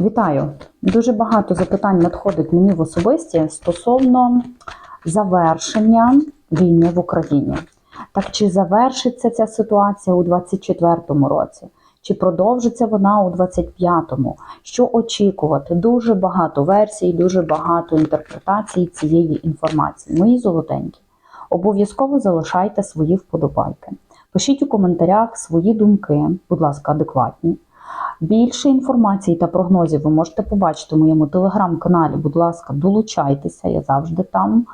Вітаю! Дуже багато запитань надходить мені в особисті стосовно завершення війни в Україні. Так чи завершиться ця ситуація у 2024 році? Чи продовжиться вона у 2025-му? Що очікувати? Дуже багато версій, дуже багато інтерпретацій цієї інформації. Мої золотенькі. Обов'язково залишайте свої вподобайки. Пишіть у коментарях свої думки, будь ласка, адекватні. Більше інформації та прогнозів ви можете побачити в моєму телеграм-каналі. Будь ласка, долучайтеся, я завжди там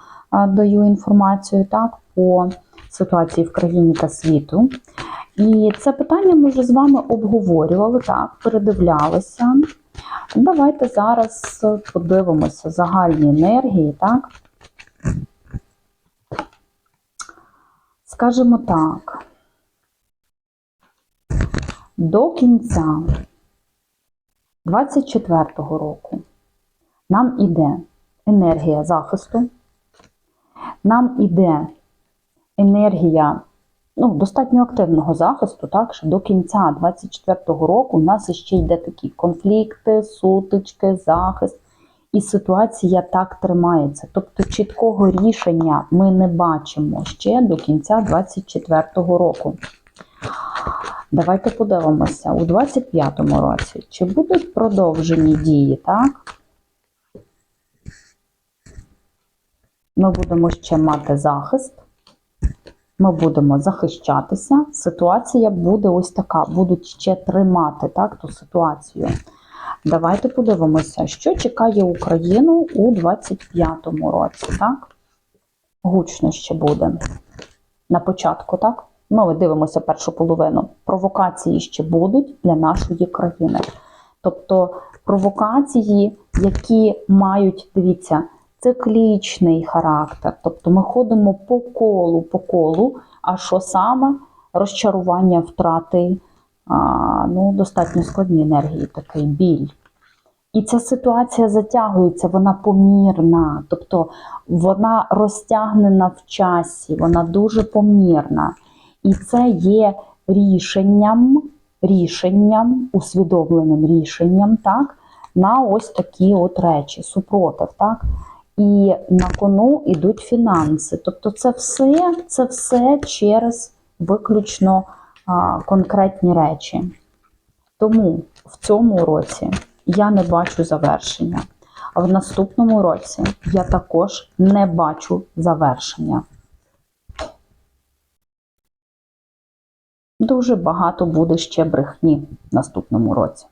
даю інформацію так, по ситуації в країні та світу. І це питання ми вже з вами обговорювали, так, передивлялися. Давайте зараз подивимося загальні енергії, так. Скажімо так, до кінця 24-го року нам іде енергія захисту, нам іде енергія ну, достатньо активного захисту, так що до кінця 24-го року у нас ще йде такі конфлікти, сутички, захист. І ситуація так тримається. Тобто чіткого рішення ми не бачимо ще до кінця 24-го року. Давайте подивимося у 25-му році, чи будуть продовжені дії, так? Ми будемо ще мати захист, ми будемо захищатися. Ситуація буде ось така, будуть ще тримати так, ту ситуацію. Давайте подивимося, що чекає Україну у 25-му році, так? Гучно ще буде. На початку, так? Ми дивимося першу половину. Провокації ще будуть для нашої країни. Тобто провокації, які мають, дивіться, циклічний характер. Тобто ми ходимо по колу, по колу, а що саме? Розчарування, втрати, а, ну, достатньо складні енергії, такий біль. І ця ситуація затягується, вона помірна, тобто вона розтягнена в часі, вона дуже помірна. І це є рішенням, рішенням, усвідомленим рішенням, так, на ось такі от речі, супротив, так. І на кону йдуть фінанси. Тобто, це все, це все через виключно а, конкретні речі. Тому в цьому році я не бачу завершення. А в наступному році я також не бачу завершення. Дуже багато буде ще брехні в наступному році.